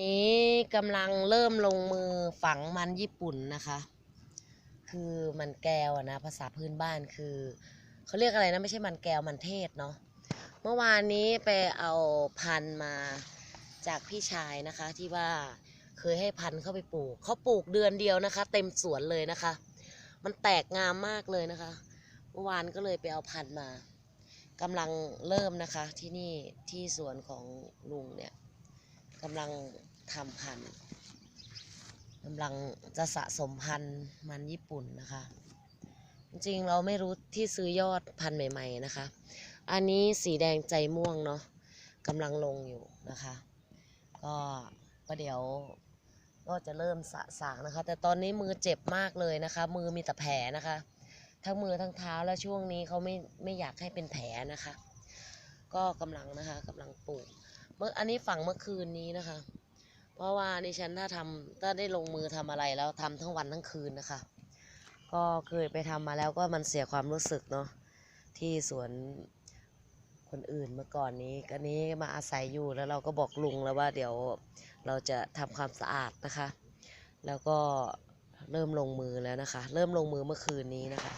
นี้กำลังเริ่มลงมือฝังมันญี่ปุ่นนะคะ คือมันแก้วอะนะ ภาษาพื้นบ้านคือเขาเรียกอะไรนะ ไม่ใช่มันแก้วมันเทศเนาะเมื่อวานนี้ไปเอาพันมาจากพี่ชายนะคะที่ว่าเคยให้พันเข้าไปปลูกเขาปลูกเดือนเดียวนะคะ เต็มสวนเลยนะคะ มันแตกงามมากเลยนะคะ เมื่อวานก็เลยไปเอาพันมากำลังเริ่มนะคะที่นี่ที่สวนของลุงเนี่ย กำลังทำพันธุ์กำลังจะสะสมพันธุ์มันญี่ปุ่นนะคะ จริงเราไม่รู้ที่ซื้อยอดพันธุ์ใหม่ ๆนะคะ อันนี้สีแดงใจม่วงเนาะกำลังลงอยู่นะคะ ก็ประเดี๋ยวก็จะเริ่มสะสางนะคะ แต่ตอนนี้มือเจ็บมากเลยนะคะ มือมีแต่แผลนะคะ ทั้งมือทั้งเท้าและช่วงนี้เขาไม่ไม่อยากให้เป็นแผลนะคะ ก็กำลังนะคะกำลังปลูก เมื่ออันนี้ฝังเมื่อคืนนี้นะคะ เพราะว่าดิฉันถ้าทำถ้าได้ลงมือทำอะไรแล้วทำทั้งวันทั้งคืนนะคะ ก็เคยไปทำมาแล้วก็มันเสียความรู้สึกเนาะที่สวนคนอื่นเมื่อก่อนนี้ก็นี้มาอาศัยอยู่แล้วเราก็บอกลุงแล้วว่าเดี๋ยวเราจะทำความสะอาดนะคะ แล้วก็เริ่มลงมือแล้วนะคะ เริ่มลงมือเมื่อคืนนี้นะคะ